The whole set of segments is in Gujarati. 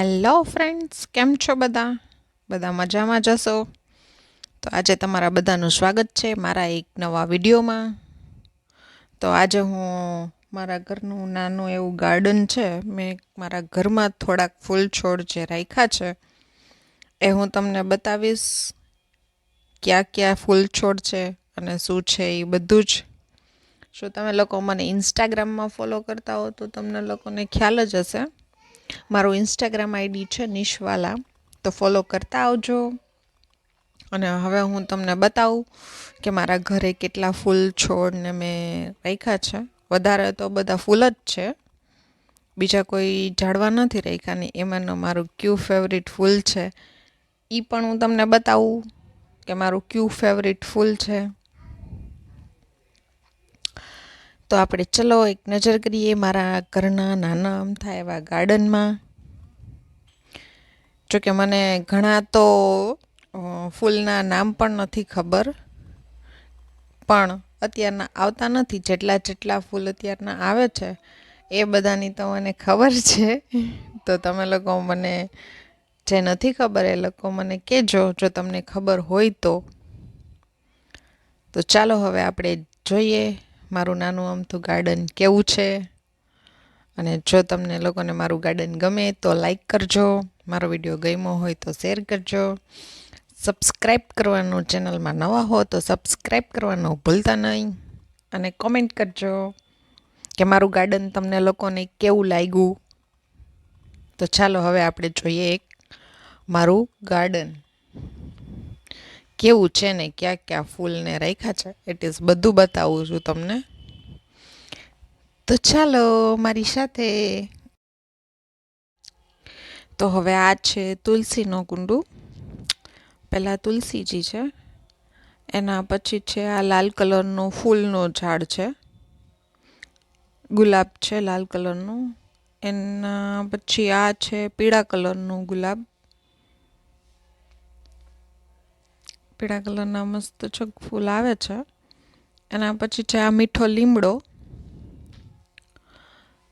હેલો ફ્રેન્ડ્સ કેમ છો બધા? બધા મજામાં જશો તો આજે તમારા બધાનું સ્વાગત છે મારા એક નવા વિડીયોમાં. તો આજે હું મારા ઘરનું નાનું એવું ગાર્ડન છે. મેં મારા ઘરમાં થોડાક ફૂલ છોડ જે રાખ્યા છે, એ હું તમને બતાવીશ. ક્યાં ક્યાં ફૂલ છોડ છે અને શું છે એ બધું જ. શું તમે લોકો મને ઇન્સ્ટાગ્રામમાં ફોલો કરતા હો તો તમને લોકોને ખ્યાલ જ હશે. મારું ઇન્સ્ટાગ્રામ આઈડી છે નિશવાલા. તો ફોલો કરતા આવજો. અને હવે હું તમને બતાવું કે મારા ઘરે કેટલા ફૂલ છોડ ને મેં રાખ્યા છે. વધારે તો બધા ફૂલ જ છે. બીજા કોઈ ઝાડવા નથી રાખ્યા એમાંનું મારું ક્યુ ફેવરિટ ફૂલ છે. એ પણ હું તમને બતાવું કે મારું ક્યુ ફેવરિટ ફૂલ છે. તો આપણે ચલો એક નજર કરીએ મારા ઘરના નાના અમથા એવા ગાર્ડનમાં. જોકે મને ઘણા તો ફૂલના નામ પણ નથી ખબર, પણ અત્યારના આવતા નથી. જેટલા જેટલા ફૂલ અત્યારના આવે છે, એ બધાની તો મને ખબર છે. તો તમે લોકો મને, જે નથી ખબર એ લોકો મને કહેજો, જો તમને ખબર હોય તો. તો ચાલો હવે આપણે જોઈએ. મારું નાનું અમથું ગાર્ડન કેવું છે? અને જો તમને લોકોને મારું ગાર્ડન ગમે તો લાઈક કરજો. મારો વીડિયો ગમ્યો હોય તો શેર કરજો. સબસ્ક્રાઈબ કરવાનું ચેનલમાં નવા હો તો સબસ્ક્રાઈબ કરવાનું ભૂલતા નહીં. અને કોમેન્ટ કરજો કે મારું ગાર્ડન તમને લોકોને કેવું લાગ્યું? તો ચાલો હવે આપણે જોઈએ એક મારું ગાર્ડન કેવું છે ને, ક્યાં ક્યાં ફૂલને રાખ્યા છે ઇટ ઇઝ બધું બતાવું છું તમને. તો ચાલો, મારી સાથે. તો હવે આ છે તુલસીનો કુંડુ. પહેલાં તુલસીજી છે. એના પછી છે આ લાલ કલરનું ફૂલનું ઝાડ છે. ગુલાબ છે લાલ કલરનું. એના પછી આ છે પીળા કલરનું ગુલાબ. પીળા કલરના મસ્ત છક ફૂલ આવે છે. એના પછી છે આ મીઠો લીમડો.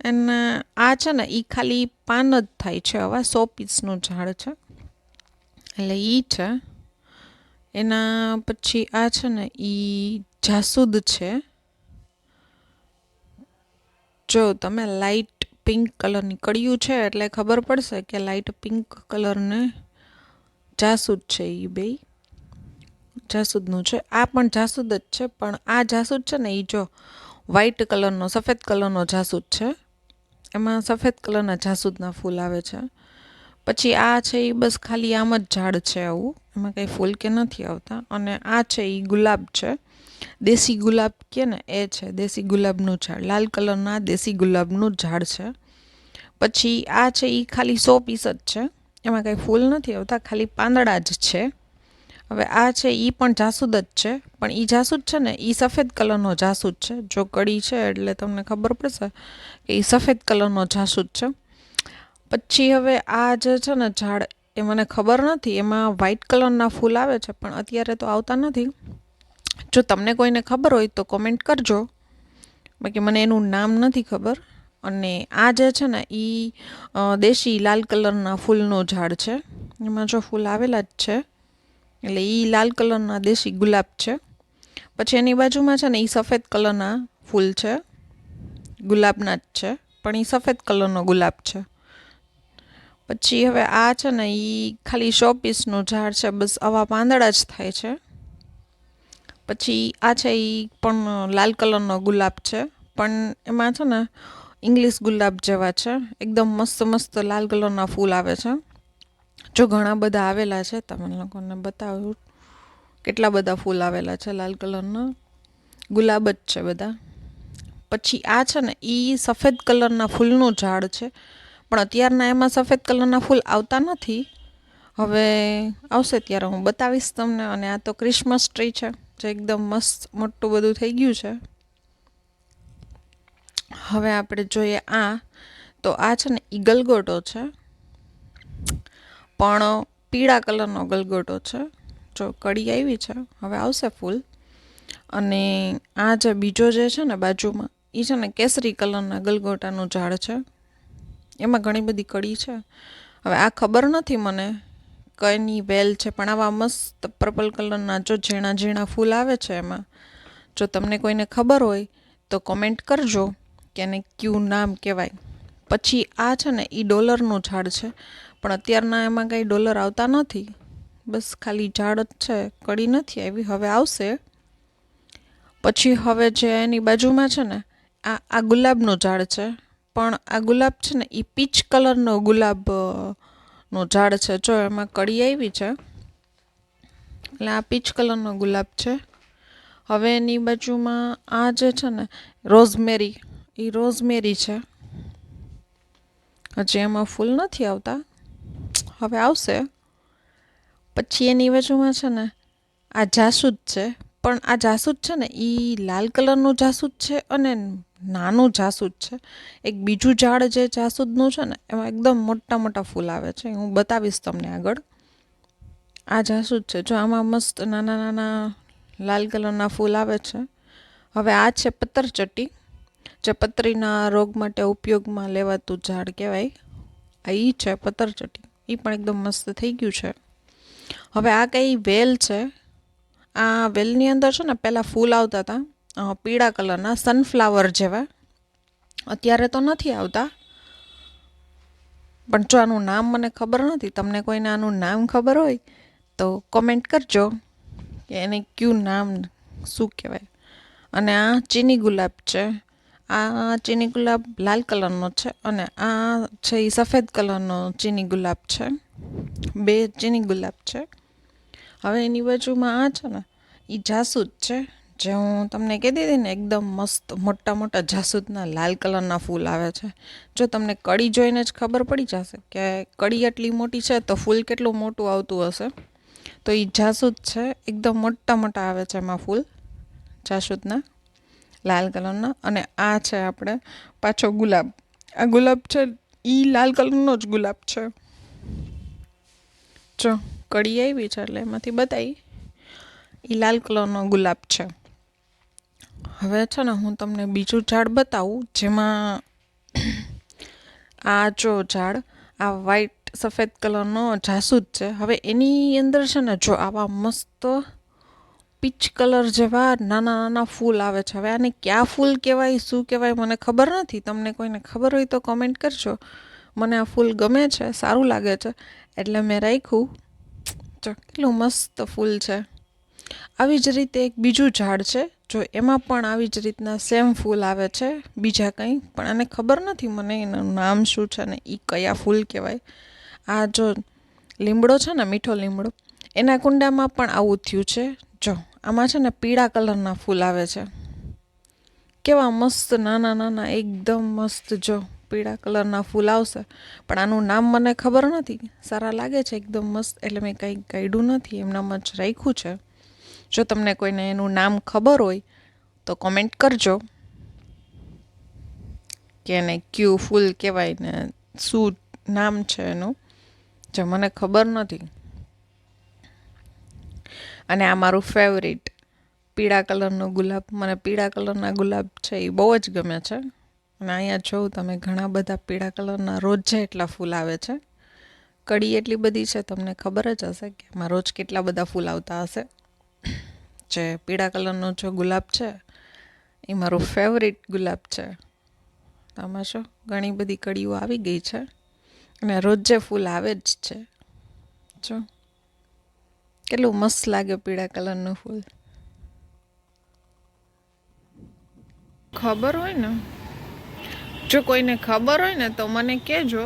એના આ છે ને એ ખાલી પાન જ થાય છે હવે, સો પીસનું ઝાડ છે. એટલે એ છે. એના પછી આ છે ને એ જાસૂદ છે. જો તમે લાઈટ પિંક કલરની કડિયું છે, એટલે ખબર પડશે કે લાઇટ પિંક કલરને જાસૂદ છે એ બે જાસૂદનું છે. આ પણ જાસૂદ જ છે, પણ આ જાસૂદ છે ને એ જો વ્હાઇટ કલરનો સફેદ કલરનો જાસૂદ છે. એમાં સફેદ કલરના જાસૂદના ફૂલ આવે છે. પછી આ છે એ બસ ખાલી આમ જ ઝાડ છે આવું. એમાં કંઈ ફૂલ કે નથી આવતા. અને આ છે એ ગુલાબ છે. દેશી ગુલાબ કે ને, એ છે દેશી ગુલાબનું ઝાડ. લાલ કલરના દેશી ગુલાબનું ઝાડ છે. પછી આ છે એ ખાલી સો પીસ જ છે. એમાં કંઈ ફૂલ નથી આવતા, ખાલી પાંદડા જ છે. હવે આ છે એ પણ જાસૂદ જ છે, પણ એ જાસૂદ છે ને એ સફેદ કલરનો જાસૂદ છે. જો કડી છે એટલે તમને ખબર પડશે કે એ સફેદ કલરનો જાસૂદ છે. પછી હવે આ જે છે ને ઝાડ, એ મને ખબર નથી, એમાં વ્હાઇટ કલરના ફૂલ આવે છે, પણ અત્યારે તો આવતા નથી. જો તમને કોઈને ખબર હોય તો કોમેન્ટ કરજો. બાકી મને એનું નામ નથી ખબર. અને આ જે છે ને એ દેશી લાલ કલરના ફૂલનો ઝાડ છે. એમાં જો ફૂલ આવેલા જ છે. એટલે એ લાલ કલરના દેશી ગુલાબ છે. પછી એની બાજુમાં છે ને એ સફેદ કલરના ફૂલ છે. ગુલાબના જ છે, પણ એ સફેદ કલરનો ગુલાબ છે. પછી હવે આ છે ને એ ખાલી શો પીસનું ઝાડ છે, બસ આવા પાંદડા જ થાય છે. પછી આ છે એ પણ લાલ કલરનો ગુલાબ છે, પણ એમાં છે ને ઇંગ્લિશ ગુલાબ જેવા છે. એકદમ મસ્ત મસ્ત લાલ કલરના ફૂલ આવે છે. જો ઘણા બધા આવેલા છે તમે લોકોને બતાવું. કેટલા બધા ફૂલ આવેલા છે, લાલ કલરના? ગુલાબ જ છે બધા. પછી આ છે ને એ સફેદ કલરના ફૂલનું ઝાડ છે. પણ અત્યારના એમાં સફેદ કલરના ફૂલ આવતા નથી. હવે આવશે ત્યારે હું બતાવીશ તમને. અને આ તો ક્રિસમસ ટ્રી છે, જે એકદમ મસ્ત, મોટું બધું થઈ ગયું છે. હવે આપણે જોઈએ આ. તો આ છે ને ઈ ગલગોટો છે. પણ પીળા કલરનો ગલગોટો છે. જો કડી આવી છે, હવે આવશે ફૂલ. અને આ જે બીજો જે છે ને બાજુમાં એ છે ને કેસરી કલરના ગલગોટાનું ઝાડ છે. એમાં ઘણી બધી કડી છે. હવે આ ખબર નથી મને કઈની વેલ છે, પણ આવા મસ્ત પર્પલ કલરના જો ઝીણા ઝીણા ફૂલ આવે છે એમાં. જો તમને કોઈને ખબર હોય, તો કોમેન્ટ કરજો કે એને ક્યુ નામ કહેવાય. પછી આ છે ને એ ડોલરનું ઝાડ છે. પણ અત્યારના એમાં કાંઈ ડોલર આવતા નથી. બસ ખાલી ઝાડ જ છે, કડી નથી આવી, હવે આવશે. પછી હવે જે એની બાજુમાં છે ને, આ આ ગુલાબનું ઝાડ છે. પણ આ ગુલાબ છે ને એ પીચ કલરનો ગુલાબનું ઝાડ છે. જો એમાં કડી આવી છે, એટલે આ પીચ કલરનો ગુલાબ છે. હવે એની બાજુમાં આ જે છે ને, રોઝમેરી એ રોઝમેરી છે. હજી એમાં ફૂલ નથી આવતા. હવે આવશે. પછી એની બાજુમાં છે ને, આ જાસૂદ છે. પણ આ જાસૂદ છે ને એ લાલ કલરનું જાસૂદ છે અને નાનું જાસૂદ છે. એક બીજું ઝાડ જે જાસૂદનું છે ને, એમાં એકદમ મોટા મોટા ફૂલ આવે છે. હું બતાવીશ તમને આગળ. આ જાસૂદ છે. જો આમાં મસ્ત નાના નાના લાલ કલરના ફૂલ આવે છે. હવે આ છે પત્તરચટ્ટી જે પતરીના રોગ માટે ઉપયોગમાં લેવાતું ઝાડ કહેવાય. આ ઈ છે પત્તરચટ્ટી એ પણ એકદમ મસ્ત થઈ ગયું છે. હવે આ કઈ વેલ છે? આ વેલની અંદર છે ને પહેલાં ફૂલ આવતા હતા પીળા કલરના સનફ્લાવર જેવા. અત્યારે તો નથી આવતા. પણ જો આનું નામ મને ખબર નથી, તમને કોઈને આનું નામ ખબર હોય, તો કોમેન્ટ કરજો કે એને કયું નામ શું કહેવાય. અને આ ચીની ગુલાબ છે. આ ચીની ગુલાબ લાલ કલરનો છે અને આ છે એ સફેદ કલરનો ચીની ગુલાબ છે. બે ચીની ગુલાબ છે. હવે એની બાજુમાં આ છે ને એ જાસૂદ છે. જે હું તમને કહેતી હતી ને, એકદમ મસ્ત મોટા મોટા જાસૂદના લાલ કલરના ફૂલ આવે છે. જો તમને કડી જોઈને જ ખબર પડી જશે કે કડી એટલી મોટી છે તો ફૂલ કેટલું મોટું આવતું હશે. તો એ જાસૂદ છે. એકદમ મોટા મોટા આવે છે એમાં ફૂલ જાસૂદના. લાલ કલરના અને આ છે આપણે પાછો ગુલાબ. આ ગુલાબ છે એ લાલ કલરનો જ ગુલાબ છે. જો, કડી આવી છે એટલે એમાંથી બતાવી. એ લાલ કલરનો ગુલાબ છે. હવે છે ને હું તમને બીજું ઝાડ બતાવું, જેમાં આ જો ઝાડ, આ વ્હાઈટ સફેદ કલરનો જાસૂદ છે. હવે એની અંદર છે ને જો આવા મસ્ત પીચ કલર જેવા નાના નાના ફૂલ આવે છે. હવે આને ક્યાં ફૂલ કહેવાય, શું કહેવાય મને ખબર નથી. તમને કોઈને ખબર હોય તો કોમેન્ટ કરજો. મને આ ફૂલ ગમે છે, સારું લાગે છે. એટલે મેં રાખ્યું. જો, કેટલું મસ્ત ફૂલ છે. આવી જ રીતે એક બીજું ઝાડ છે. જો, એમાં પણ આવી જ રીતના સેમ ફૂલ આવે છે. બીજા કંઈ, પણ આને ખબર નથી મને એનું નામ શું છે ને એ કયા ફૂલ કહેવાય. આ જો લીમડો છે ને, મીઠો લીમડો, એના કુંડામાં પણ આવું થયું છે. જો આમાં છે ને પીળા કલરના ફૂલ આવે છે. કેવા મસ્ત, નાના નાના, એકદમ મસ્ત જો પીળા કલરના ફૂલ આવશે. પણ આનું નામ મને ખબર નથી. સારા લાગે છે એકદમ મસ્ત, એટલે મેં કંઈ કાઢ્યું નથી, એમનામાં જ રાખ્યું છે. જો તમને કોઈને એનું નામ ખબર હોય, તો કોમેન્ટ કરજો. કે એને ક્યુ ફૂલ કહેવાય ને શું નામ છે એનું, જે મને ખબર નથી. અને આ મારું ફેવરિટ પીળા કલરનો ગુલાબ. મને પીળા કલરના ગુલાબ છે એ બહુ જ ગમે છે. અને અહીંયા જોઉં, તમે ઘણા બધા પીળા કલરના રોજે એટલા ફૂલ આવે છે. કડી એટલી બધી છે, તમને ખબર જ હશે કે એમાં રોજ કેટલા બધા ફૂલ આવતા હશે. જે પીળા કલરનો જો ગુલાબ છે, એ મારું ફેવરિટ ગુલાબ છે. આમાં શું? ઘણી બધી કડીઓ આવી ગઈ છે. અને રોજે ફૂલ આવે જ છે. જો. કેટલું મસ્ત લાગે પીળા કલરનું ફૂલ ખબર હોય ને જો કોઈને ખબર હોય ને તો મને કહેજો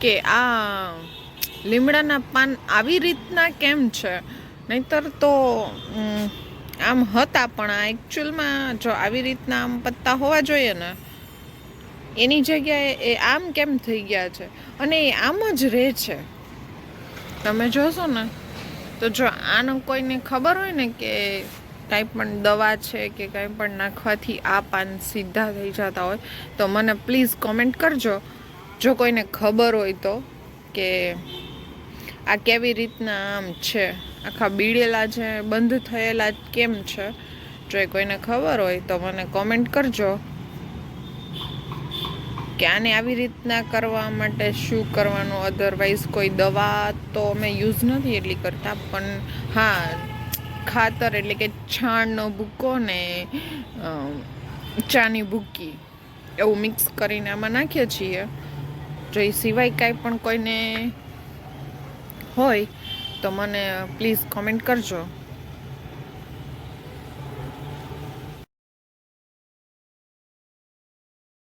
કે આ લીમડાના પાન આવી રીતના કેમ છે નહીતર તો આમ હતા પણ આ એકચ્યુઅલમાં જો આવી રીતના આમ પત્તા હોવા જોઈએ ને એની જગ્યાએ એ આમ કેમ થઈ ગયા છે અને એ આમ જ રહે છે તમે જોશો ને તો જો આનો કોઈને ખબર હોય ને કે કાંઈ પણ દવા છે કે કાંઈ પણ નાખવાથી આ પાન સીધા થઈ જતા હોય, તો મને પ્લીઝ કોમેન્ટ કરજો. જો કોઈને ખબર હોય તો કે આ કેવી રીતના આમ છે, આખા બીડેલા છે બંધ થયેલા કેમ છે, જો એ કોઈને ખબર હોય તો મને કોમેન્ટ કરજો. કે આને આવી રીતના કરવા માટે શું કરવાનું? અધરવાઇઝ કોઈ દવા તો અમે યુઝ નથી એટલી કરતા, પણ હા, ખાતર એટલે કે છાણનો ભૂકો ને ચાની ભૂકી એવું મિક્સ કરીને આમાં નાખીએ છીએ. જો એ સિવાય કાંઈ પણ કોઈને હોય તો મને પ્લીઝ કોમેન્ટ કરજો.